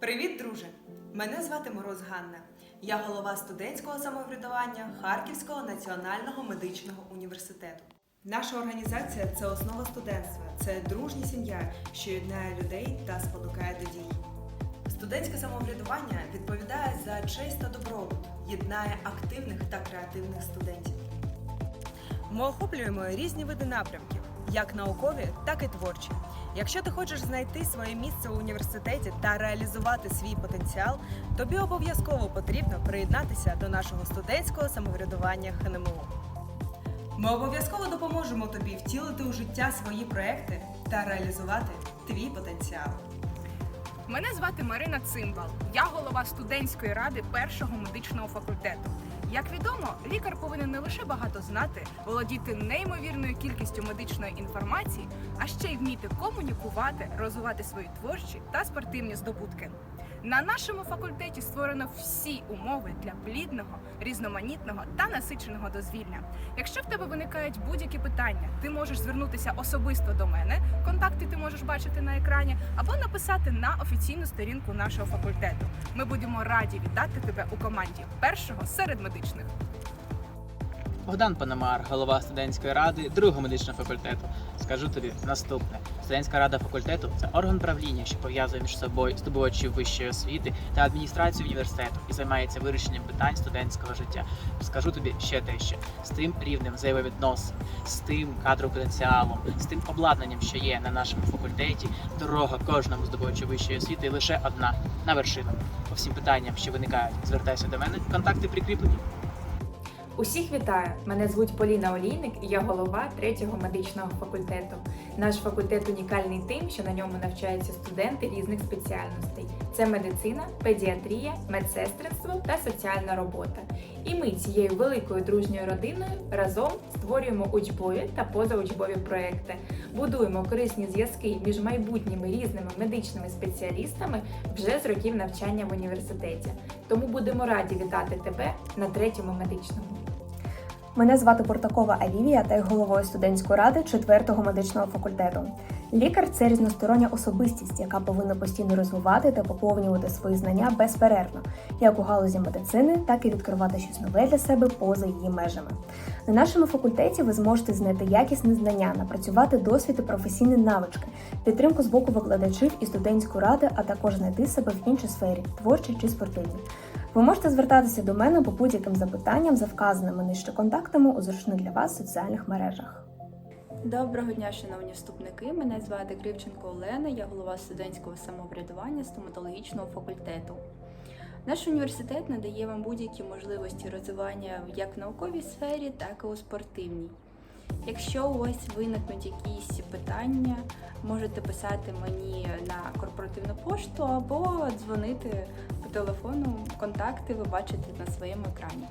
Привіт, друже! Мене звати Мороз Ганна. Я голова студентського самоврядування Харківського національного медичного університету. Наша організація це основа студентства, це дружня сім'я, що єднає людей та спонукає до дій. Студентське самоврядування відповідає за честь та добробут, єднає активних та креативних студентів. Ми охоплюємо різні види напрямків, як наукові, так і творчі. Якщо ти хочеш знайти своє місце у університеті та реалізувати свій потенціал, тобі обов'язково потрібно приєднатися до нашого студентського самоврядування ХНМУ. Ми обов'язково допоможемо тобі втілити у життя свої проекти та реалізувати твій потенціал. Мене звати Марина Цимбал. Я голова студентської ради першого медичного факультету. Як відомо, лікар повинен не лише багато знати, володіти неймовірною кількістю медичної інформації, а ще й вміти комунікувати, розвивати свої творчі та спортивні здобутки. На нашому факультеті створено всі умови для плідного, різноманітного та насиченого дозвілля. Якщо в тебе виникають будь-які питання, ти можеш звернутися особисто до мене. Контакти ти можеш бачити на екрані, або написати на офіційну сторінку нашого факультету. Ми будемо раді вітати тебе у команді першого серед медичних. Богдан Пономар, голова студентської ради другого медичного факультету. Скажу тобі наступне: студентська рада факультету це орган правління, що пов'язує між собою здобувачів вищої освіти та адміністрацію університету і займається вирішенням питань студентського життя. Скажу тобі ще дещо з тим рівнем взаємовідносин, з тим кадровим потенціалом, з тим обладнанням, що є на нашому факультеті. Дорога кожному здобувачу вищої освіти лише одна на вершину. По всім питанням, що виникають, звертайся до мене. Контакти прикріплені. Усіх вітаю! Мене звуть Поліна Олійник і я голова третього медичного факультету. Наш факультет унікальний тим, що на ньому навчаються студенти різних спеціальностей: це медицина, педіатрія, медсестринство та соціальна робота. І ми цією великою дружньою родиною разом створюємо учбові та позаучбові проекти, будуємо корисні зв'язки між майбутніми різними медичними спеціалістами вже з років навчання в університеті. Тому будемо раді вітати тебе на третьому медичному. Мене звати Портакова Алівія та я головою студентської ради 4-го медичного факультету. Лікар це різностороння особистість, яка повинна постійно розвивати та поповнювати свої знання безперервно, як у галузі медицини, так і відкривати щось нове для себе поза її межами. На нашому факультеті ви зможете знайти якісне знання, напрацювати досвід і професійні навички, підтримку з боку викладачів і студентської ради, а також знайти себе в іншій сфері творчій чи спортивній. Ви можете звертатися до мене по будь-яким запитанням за вказаними нижче контактами у зручних для вас соціальних мережах. Доброго дня, шановні вступники. Мене звати Кривченко Олена, я голова студентського самоврядування стоматологічного факультету. Наш університет надає вам будь-які можливості розвивання як в науковій сфері, так і у спортивній. Якщо у вас виникнуть якісь питання, можете писати мені на корпоративну пошту або дзвонити телефону. Контакти ви бачите на своєму екрані.